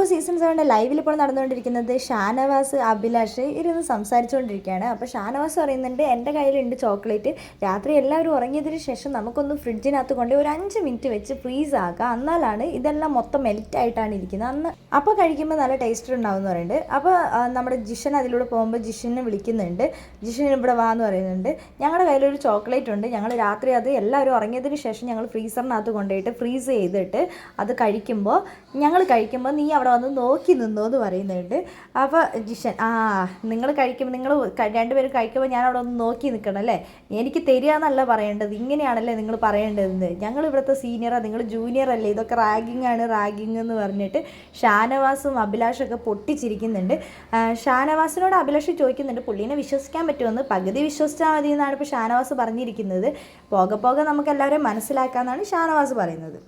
Boss season സെവന്റെ ലൈവിൽ ഇപ്പോൾ നടന്നുകൊണ്ടിരിക്കുന്നത് ഷാനവാസ് അഭിലാഷ് ഇരുന്ന് സംസാരിച്ചുകൊണ്ടിരിക്കുകയാണ്. അപ്പോൾ ഷാനവാസ് പറയുന്നുണ്ട് എന്റെ കയ്യിലുണ്ട് ചോക്ലേറ്റ്. രാത്രി എല്ലാവരും ഉറങ്ങിയതിന് ശേഷം നമുക്കൊന്ന് ഫ്രിഡ്ജിനകത്ത് കൊണ്ട് ഒരു അഞ്ച് മിനിറ്റ് വെച്ച് ഫ്രീസ് ആക്കുക എന്നാലാണ് ഇതെല്ലാം മൊത്തം മെൽറ്റ് ആയിട്ടാണ് ഇരിക്കുന്നത്. അന്ന് അപ്പോൾ കഴിക്കുമ്പോൾ നല്ല ടേസ്റ്റ് ഉണ്ടാവും എന്ന് പറയുന്നുണ്ട് അപ്പോൾ നമ്മുടെ ജിഷൻ അതിലൂടെ പോകുമ്പോൾ ജിഷനെ വിളിക്കുന്നുണ്ട്. ജിഷൻ ഇവിടെ വാ എന്ന് പറയുന്നുണ്ട്. ഞങ്ങളുടെ കയ്യിലൊരു ചോക്ലേറ്റ് ഉണ്ട്. ഞങ്ങൾ രാത്രി അത് എല്ലാവരും ഉറങ്ങിയതിന് ശേഷം ഞങ്ങൾ ഫ്രീസറിനകത്ത് കൊണ്ടുപോയിട്ട് ഫ്രീസ് ചെയ്തിട്ട് അത് കഴിക്കുമ്പോൾ ഞങ്ങൾ കഴിക്കുമ്പോൾ നീ അവിടെ വന്ന് നോക്കി നിന്നോ എന്ന് പറയുന്നുണ്ട്. അപ്പോൾ ജിഷൻ ആ നിങ്ങൾ കഴിക്കുമ്പോൾ നിങ്ങൾ രണ്ടുപേരും കഴിക്കുമ്പോൾ ഞാൻ അവിടെ ഒന്ന് നോക്കി നിൽക്കണം അല്ലേ? എനിക്ക് തരിക എന്നല്ല പറയേണ്ടത് ഇങ്ങനെയാണല്ലേ നിങ്ങൾ പറയേണ്ടതെന്ന്. ഞങ്ങൾ ഇവിടുത്തെ സീനിയറാണ് നിങ്ങൾ ജൂനിയർ അല്ലേ? ഇതൊക്കെ റാഗിങ് ആണ് റാഗിങ് എന്ന് പറഞ്ഞിട്ട് ഷാനവാസും അഭിലാഷൊക്കെ പൊട്ടിച്ചിരിക്കുന്നുണ്ട്. ഷാനവാസിനോട് അഭിലാഷ് ചോദിക്കുന്നുണ്ട് പുള്ളീനെ വിശ്വസിക്കാൻ പറ്റുമെന്ന്? പകുതി വിശ്വസിച്ചാൽ മതി എന്നാണ് ഇപ്പോൾ ഷാനവാസ് പറഞ്ഞിരിക്കുന്നത്. പോകെ പോകെ നമുക്ക് എല്ലാവരെയും മനസ്സിലാക്കാമെന്നാണ് ഷാനവാസ് പറയുന്നത്.